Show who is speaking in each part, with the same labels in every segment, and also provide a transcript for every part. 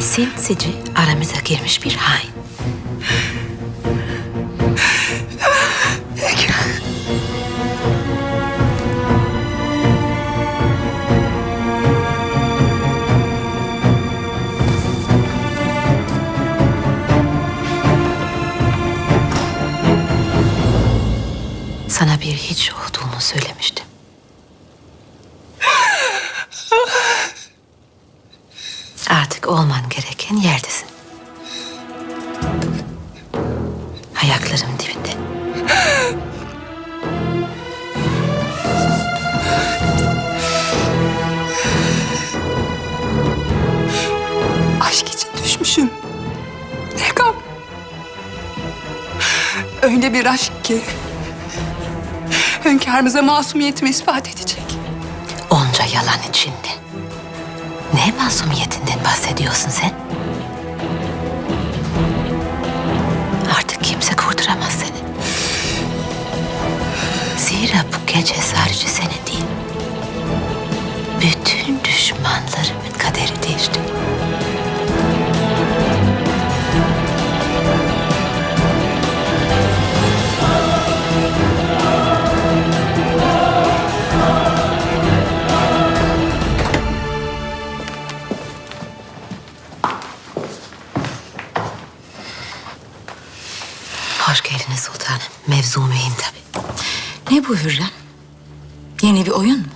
Speaker 1: Sinsice aramıza girmiş bir hain.
Speaker 2: Öyle bir aşk ki hünkârımıza masumiyetimi ispat edecek.
Speaker 1: Onca yalan içinde. Ne masumiyetinden bahsediyorsun sen? Artık kimse kurtaramaz seni. Zira bu gece sadece senin değil. Bütün düşmanlarımın kaderi değişti.
Speaker 3: Ne bu Hürrem? Yeni bir oyun mu?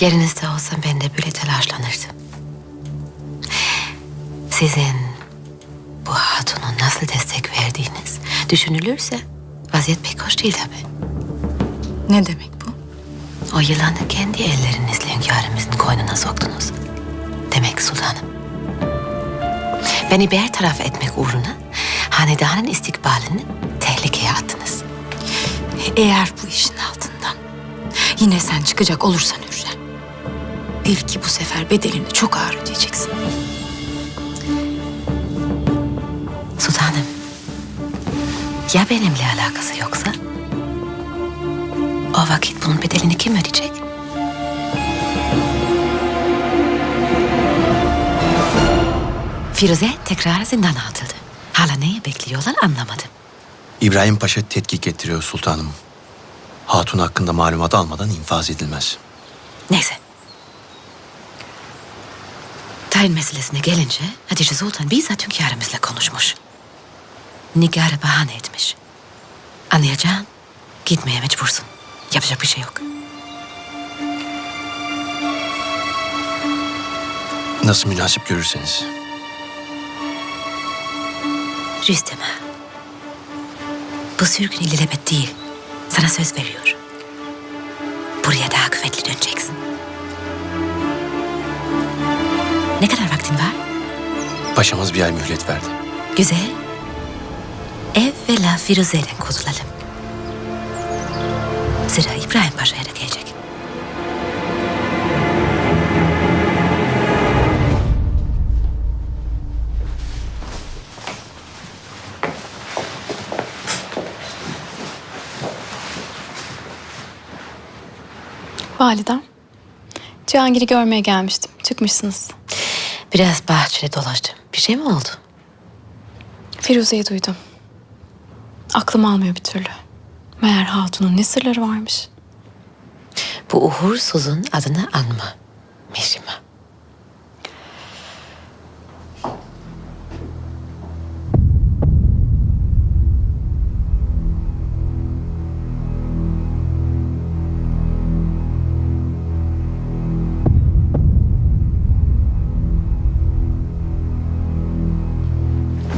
Speaker 1: Yerinizde olsam ben de böyle telaşlanırdım. Sizin bu hatunun nasıl destek verdiğiniz düşünülürse vaziyet pek hoş değil tabii.
Speaker 3: Ne demek bu?
Speaker 1: O yılanı kendi ellerinizle hünkârımızın koynuna soktunuz. Demek sultanım. Beni bertaraf etmek uğruna hanedanın istikbalini tehlikeye.
Speaker 3: Eğer bu işin altından yine sen çıkacak olursan Hürrem. Bil ki bu sefer bedelini çok ağır ödeyeceksin.
Speaker 1: Sultanım, ya benimle alakası yoksa? O vakit bunun bedelini kim ödeyecek? Firuze tekrar zindana atıldı. Hala neyi bekliyorlar anlamadım.
Speaker 4: İbrahim Paşa tetkik ettiriyor sultanım. Hatun hakkında malumat almadan infaz edilmez.
Speaker 1: Neyse. Tayin meselesine gelince Hatice Sultan bizzat hünkârımızla konuşmuş. Nigar'ı bahane etmiş. Anlayacağın gitmeye mecbursun. Yapacak bir şey yok.
Speaker 4: Nasıl münasip görürseniz.
Speaker 1: Rüstem ağa. Bu sürgün ilelebet değil. Sana söz veriyorum. Buraya daha kuvvetli döneceksin. Ne kadar vaktin var?
Speaker 4: Paşamız bir ay mühlet verdi.
Speaker 1: Güzel. Evvela Firuze ile kurtulalım. Sıra İbrahim Paşa'ya da gelecek.
Speaker 5: Validem. Cihangir'i görmeye gelmiştim. Çıkmışsınız.
Speaker 1: Biraz bahçede dolaştım. Bir şey mi oldu?
Speaker 5: Firuze'yi duydum. Aklım almıyor bir türlü. Meğer Hatun'un ne sırları varmış.
Speaker 1: Bu uğursuzun adını anma. Mihrimah.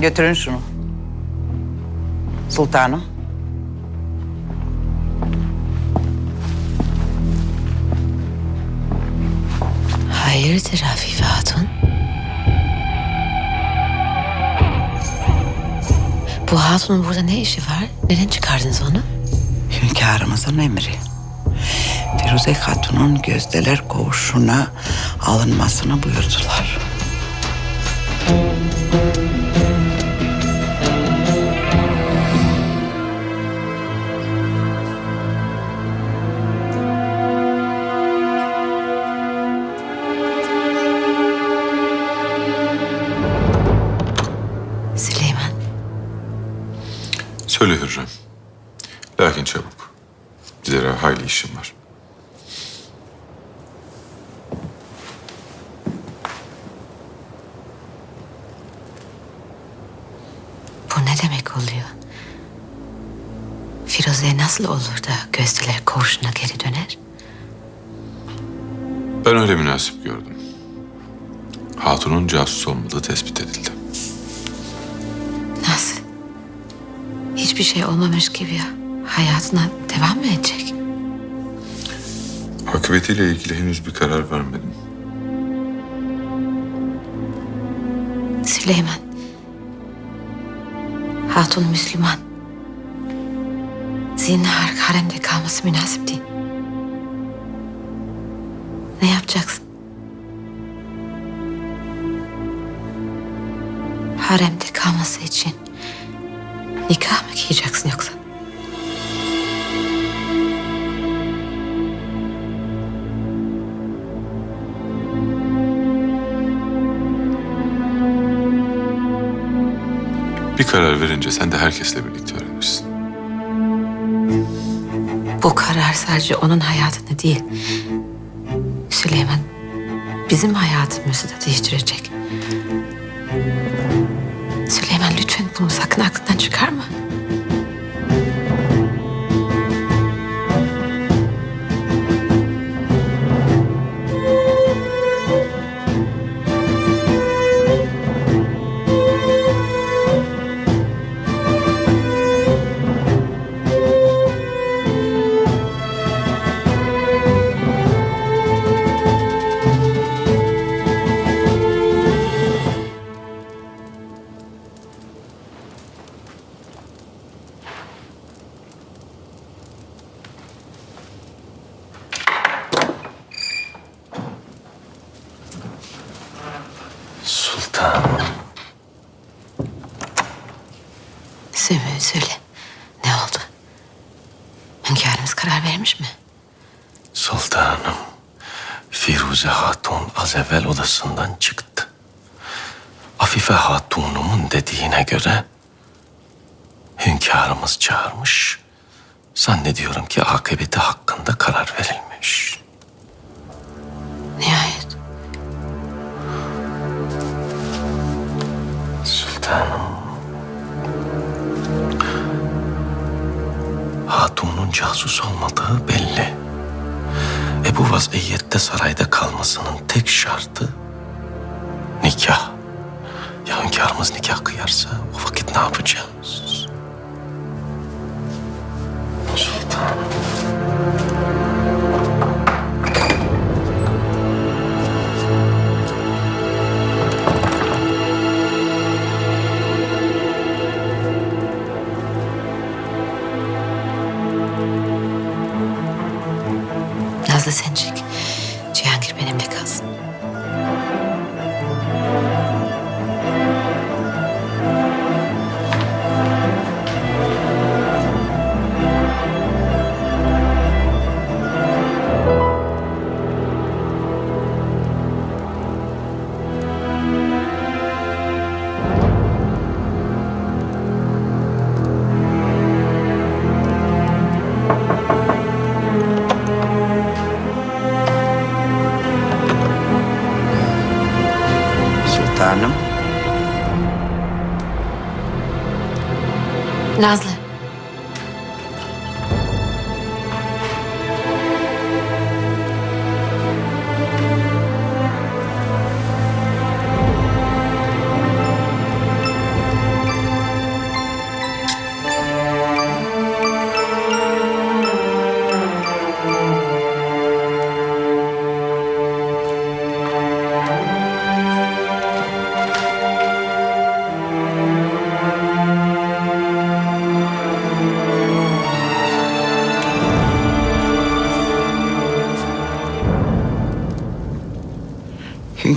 Speaker 6: Götürün şunu. Sultanım.
Speaker 1: Hayırdır Afife Hatun? Bu hatunun burada ne işi var? Neden çıkardınız onu?
Speaker 6: Hünkârımızın emri. Firuze Hatun'un gözdeler koğuşuna alınmasını buyurdular.
Speaker 7: Söyle Hürrem. Lakin çabuk. Zira hayli işim var.
Speaker 1: Bu ne demek oluyor? Firuze nasıl olur da gözdeler koğuşuna geri döner?
Speaker 7: Ben öyle münasip gördüm. Hatun'un casus olmadığı tespit edildi.
Speaker 1: Hiçbir şey olmamış gibi hayatına devam mı edecek?
Speaker 7: Akıbetiyle ilgili henüz bir karar vermedim.
Speaker 1: Süleyman. Hatun Müslüman. Zinhar haremde kalması münasip değil. Ne yapacaksın? Haremde kalması için nikah mı giyeceksin yoksa?
Speaker 7: Bir karar verince sen de herkesle birlikte öğrenirsin.
Speaker 1: Bu karar sadece onun hayatını değil, Süleyman bizim hayatımızı da değiştirecek. Lütfen bunu sakın aklından çıkarma. Sümbül söyle. Ne oldu? Hünkârımız karar vermiş mi?
Speaker 8: Sultanım. Firuze Hatun az evvel odasından çıktı. Afife Hatun'umun dediğine göre hünkârımız çağırmış. Zannediyorum ki akıbeti hakkında karar verilmiş.
Speaker 1: Nihayet.
Speaker 8: Sultanım. Hatun'un casus olmadığı belli. E bu vaziyette sarayda kalmasının tek şartı nikah. Ya hünkârımız nikah kıyarsa o vakit ne yapacağız? Sultanım.
Speaker 1: Nazlı.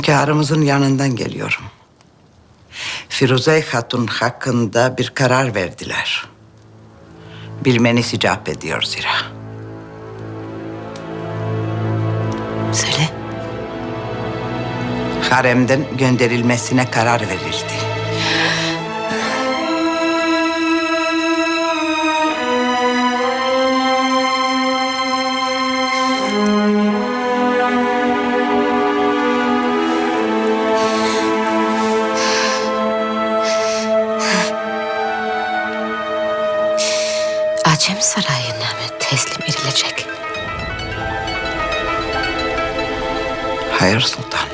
Speaker 6: Hünkârımızın yanından geliyorum. Firuze Hatun hakkında bir karar verdiler. Bilmeniz icap ediyor zira.
Speaker 1: Söyle.
Speaker 6: Haremden gönderilmesine karar verildi.
Speaker 1: Acem sarayına mı teslim edilecek?
Speaker 6: Hayır sultanım.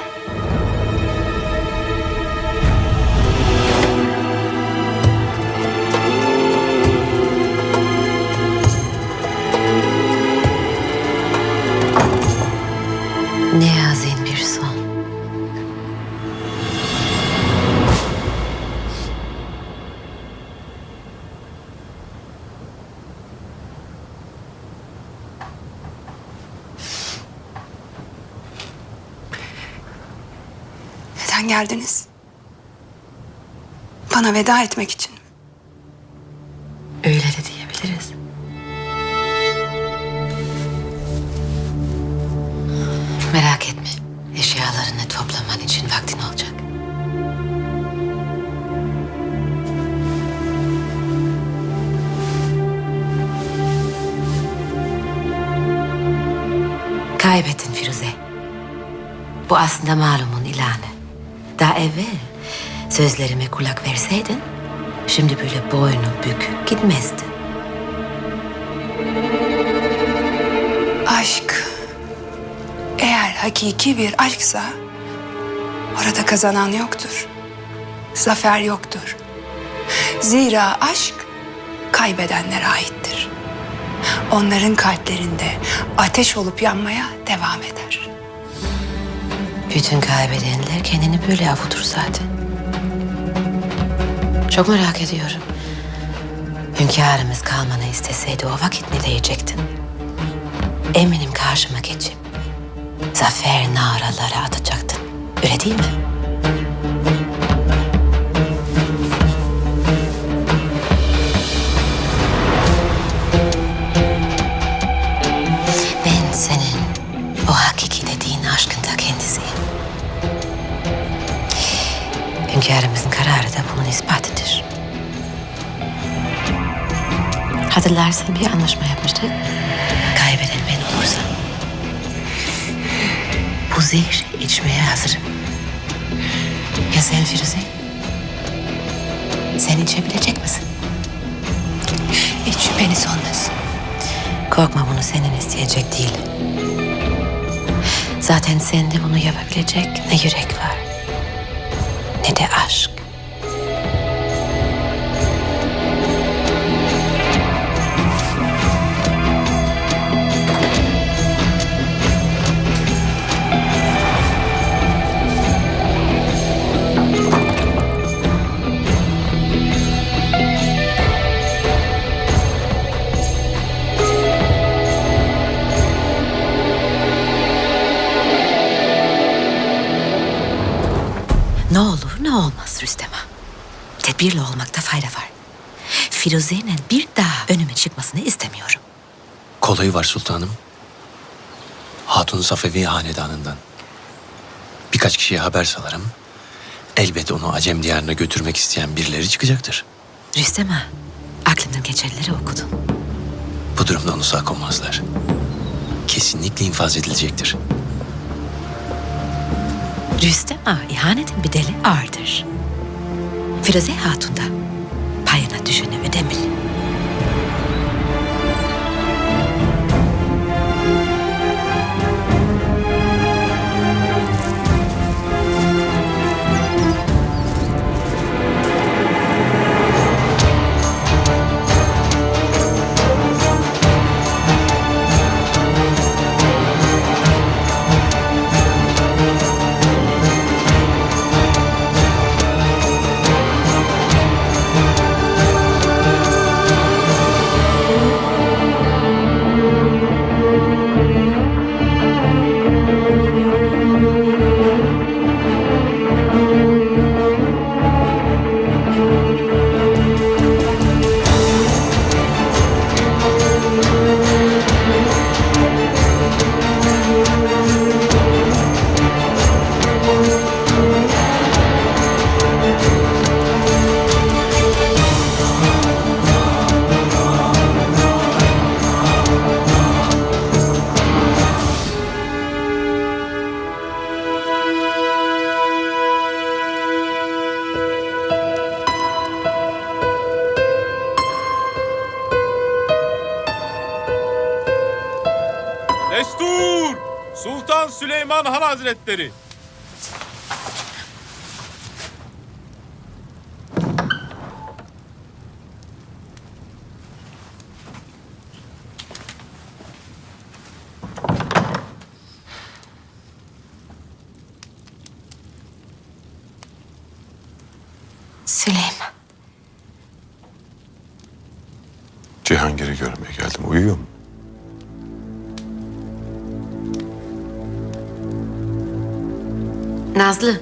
Speaker 2: Geldiniz? Bana veda etmek için?
Speaker 1: Öyle de diyebiliriz. Merak etme. Eşyalarını toplaman için vaktin olacak. Kaybettin Firuze. Bu aslında malumun ilanı. Daha evvel sözlerime kulak verseydin, şimdi böyle boynu bükük gitmezdin.
Speaker 2: Aşk. Eğer hakiki bir aşksa orada kazanan yoktur. Zafer yoktur. Zira aşk kaybedenlere aittir. Onların kalplerinde ateş olup yanmaya devam eder.
Speaker 1: Bütün kaybedenler kendini böyle avutur zaten. Çok merak ediyorum. Hünkârımız kalmanı isteseydi o vakit ne diyecektin? Eminim karşıma geçip zafer naraları atacaktın. Öyle değil mi? Hünkârımızın kararı da bunun ispatıdır. Hatırlarsın bir anlaşma yapmıştık. Kaybeden ben olursam. Bu zehri içmeye hazırım. Ya sen Firuze? Sen içebilecek misin?
Speaker 2: Hiç şüpheniz olmasın.
Speaker 1: Korkma bunu senin isteyecek değil. Zaten sende bunu yapabilecek ne yürek var Tedbirli olmakta fayda var. Firuze'nin bir daha önüme çıkmasını istemiyorum.
Speaker 4: Kolayı var sultanım. Hatun Safevi hanedanından. Birkaç kişiye haber salarım. Elbet onu Acem diyarına götürmek isteyen birileri çıkacaktır.
Speaker 1: Rüstem ağa, aklımdan geçenleri okudum.
Speaker 4: Bu durumda onu sağ konmazlar. Kesinlikle infaz edilecektir.
Speaker 1: Rüstem ağa ihanetin bedeli ağırdır. Firuze Hatun da payına düşeni ödemeli. Dur!
Speaker 9: Sultan Süleyman Han Hazretleri
Speaker 1: Nazlı.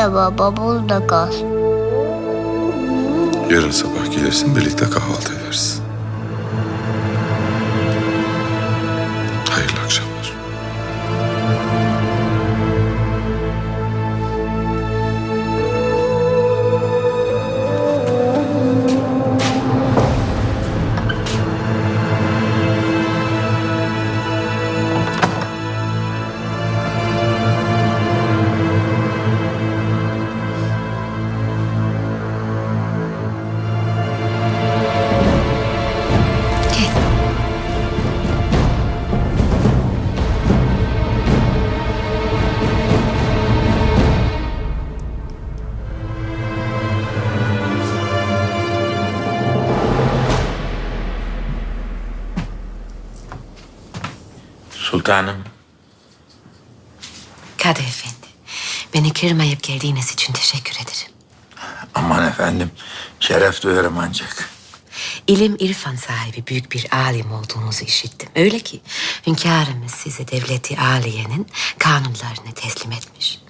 Speaker 10: Gitme baba burada kal.
Speaker 7: Yarın sabah gelirsin birlikte kahvaltı ederiz.
Speaker 11: Sultanım,
Speaker 1: Kadı Efendi. Beni kırmayıp geldiğiniz için teşekkür ederim.
Speaker 11: aman efendim, şeref duyarım ancak.
Speaker 1: İlim irfan sahibi büyük bir alim olduğunuzu işittim. Öyle ki hünkârımız size devleti aliyenin kanunlarını teslim etmiş.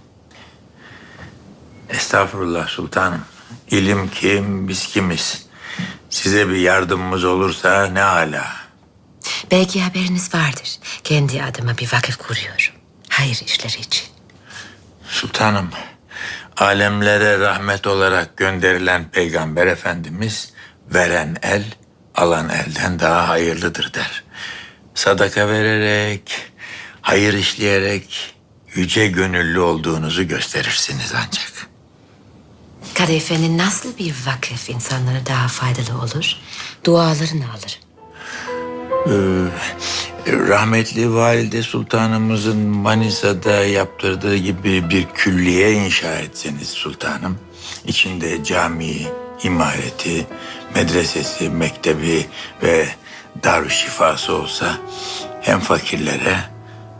Speaker 11: Estağfurullah sultanım. İlim kim, biz kimiz? Size bir yardımımız olursa ne ala.
Speaker 1: Belki haberiniz vardır. Kendi adıma bir vakıf kuruyorum. Hayır işleri için.
Speaker 11: Sultanım, alemlere rahmet olarak gönderilen Peygamber Efendimiz veren el, alan elden daha hayırlıdır der. Sadaka vererek, hayır işleyerek yüce gönüllü olduğunuzu gösterirsiniz ancak.
Speaker 1: Kadı Efendi nasıl bir vakıf insanlara daha faydalı olur? Dualarını alırım.
Speaker 11: Rahmetli Valide Sultanımızın Manisa'da yaptırdığı gibi bir külliye inşa etseniz sultanım. İçinde cami, imareti, medresesi, mektebi ve darüşşifası olsa hem fakirlere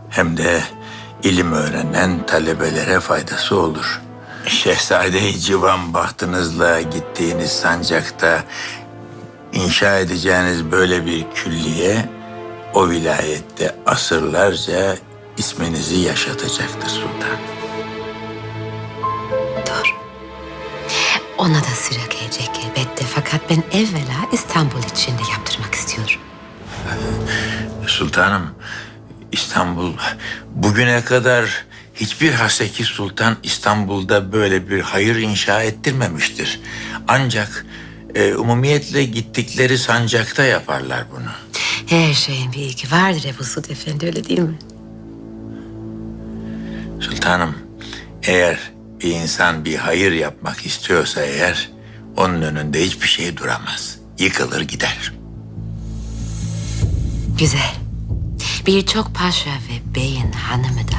Speaker 11: hem de ilim öğrenen talebelere faydası olur. Şehzade-i Civan bahtınızla gittiğiniz sancakta inşa edeceğiniz böyle bir külliye o vilayette asırlarca isminizi yaşatacaktır sultan.
Speaker 1: Doğru. Ona da sıra gelecek elbette. Fakat ben evvela İstanbul için de yaptırmak istiyorum.
Speaker 11: Sultanım, İstanbul bugüne kadar hiçbir Haseki Sultan İstanbul'da böyle bir hayır inşa ettirmemiştir. Ancak e, umumiyetle gittikleri sancakta yaparlar bunu.
Speaker 1: Her şeyin bir ilki vardır Ebu Efendi öyle değil mi?
Speaker 11: Sultanım, eğer bir insan bir hayır yapmak istiyorsa eğer, onun önünde hiçbir şey duramaz. Yıkılır gider.
Speaker 1: Güzel. Birçok paşa ve beyin hanımı da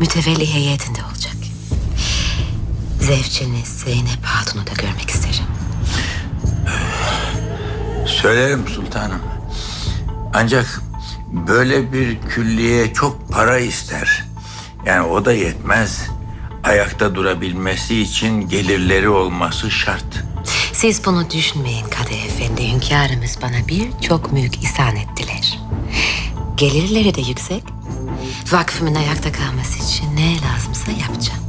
Speaker 1: mütevelli heyetinde olacak. Zevçeniz Zeynep Hatun'u da görmek isterim.
Speaker 11: Söylerim sultanım. Ancak böyle bir külliye çok para ister. Yani o da yetmez. ayakta durabilmesi için gelirleri olması şart.
Speaker 1: Siz bunu düşünmeyin Kadı Efendi. Hünkârımız bana birçok mülk ihsan ettiler. Gelirleri de yüksek. Vakfımın ayakta kalması için ne lazımsa yapacağım.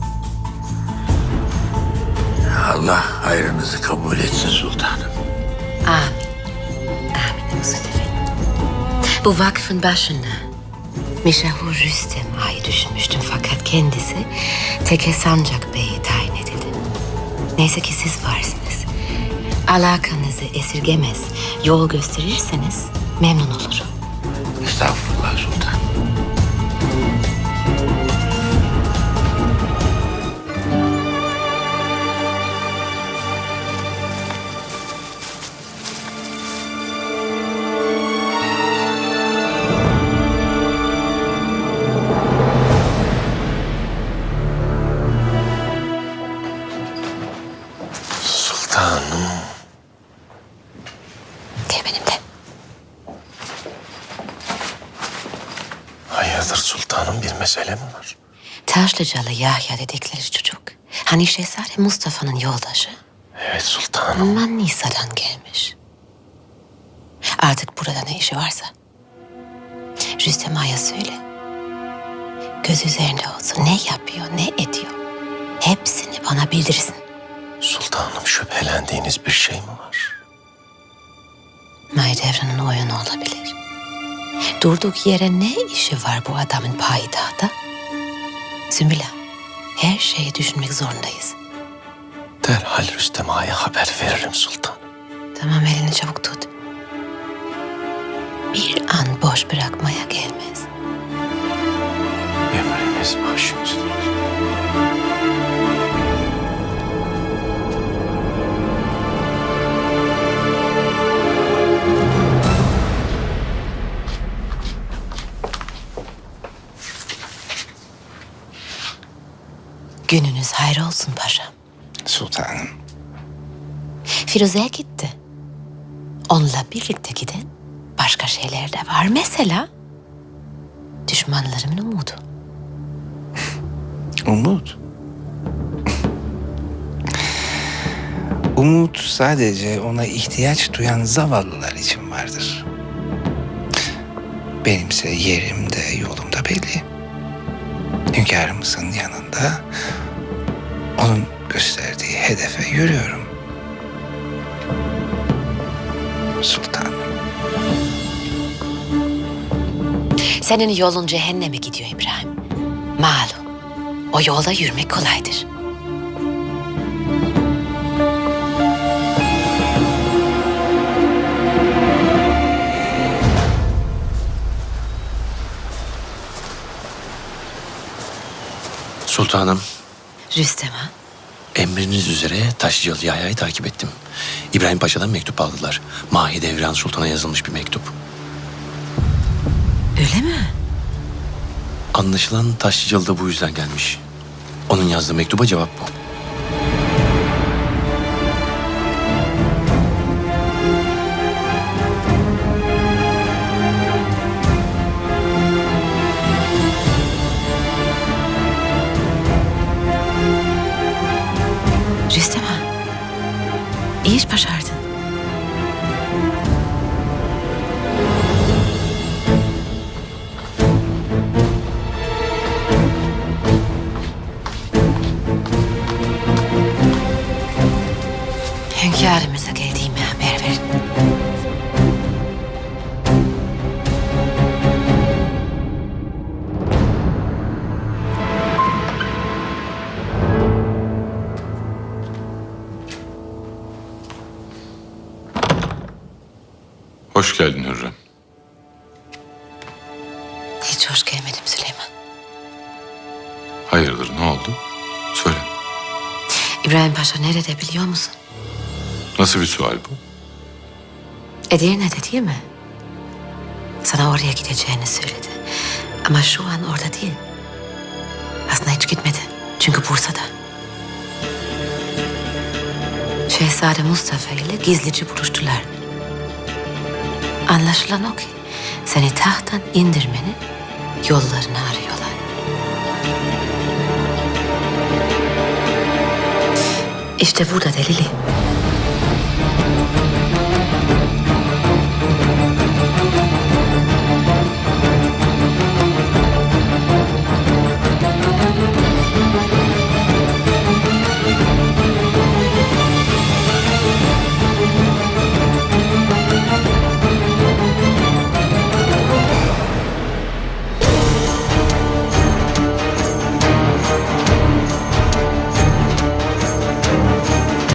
Speaker 11: Allah hayrınızı kabul etsin sultanım.
Speaker 1: Amin. Efendi. Bu vakfın başına Meşahur Rüstem Ağa'yı düşünmüştüm fakat kendisi Teke Sancak Bey'i tayin edildi. Neyse ki siz varsınız. Alakanızı esirgemez, yol gösterirseniz memnun olurum.
Speaker 11: Estağfurullah sultanım.
Speaker 1: Taşlıcalı Yahya dedikleri çocuk. Hani Şehzade Mustafa'nın yoldaşı.
Speaker 8: Evet sultanım.
Speaker 1: Manisa'dan gelmiş. Artık burada ne işi varsa. Rüstem Ağa'ya söyle. Göz üzerinde olsun. Ne yapıyor, ne ediyor. Hepsini bana bildirsin.
Speaker 8: Sultanım şüphelendiğiniz bir şey mi var?
Speaker 1: Mahidevran'ın oyunu olabilir. Durduk yere ne işi var bu adamın payidahta? Sümbüla, her şeyi düşünmek zorundayız.
Speaker 8: Derhal Rüstem Ağa'ya haber veririm sultanım.
Speaker 1: Tamam elini çabuk tut. Bir an boş bırakmaya gelmez.
Speaker 8: Emriniz başımızda.
Speaker 1: Olsun paşam.
Speaker 6: Sultanım.
Speaker 1: Firuze'ye gitti. Onunla birlikte giden başka şeyler de var. Mesela düşmanlarımın umudu.
Speaker 6: Umut. Umut sadece ona ihtiyaç duyan zavallılar için vardır. Benimse yerim de yolum da belli. Hünkârımızın yanında onun gösterdiği hedefe yürüyorum. Sultanım.
Speaker 1: Senin yolun cehenneme gidiyor İbrahim. Malum. O yolda yürümek kolaydır.
Speaker 4: Sultanım,
Speaker 1: Rüstem ha?
Speaker 4: emriniz üzere Taşlıcalı Yahya'yı takip ettim. İbrahim Paşa'dan mektup aldılar. Mahidevran Sultan'a yazılmış bir mektup.
Speaker 1: Öyle mi?
Speaker 4: Anlaşılan Taşlıcalı da bu yüzden gelmiş. Onun yazdığı mektuba cevap bu.
Speaker 1: Paşa nerede biliyor musun?
Speaker 7: Nasıl bir sual bu?
Speaker 1: Edirne'de değil mi? Sana oraya gideceğini söyledi. Ama şu an orada değil. Aslında hiç gitmedi. Çünkü Bursa'da. Şehzade Mustafa ile gizlice buluştular. Anlaşılan o ki seni tahttan indirmenin yollarını arıyorlar. İşte burada delili.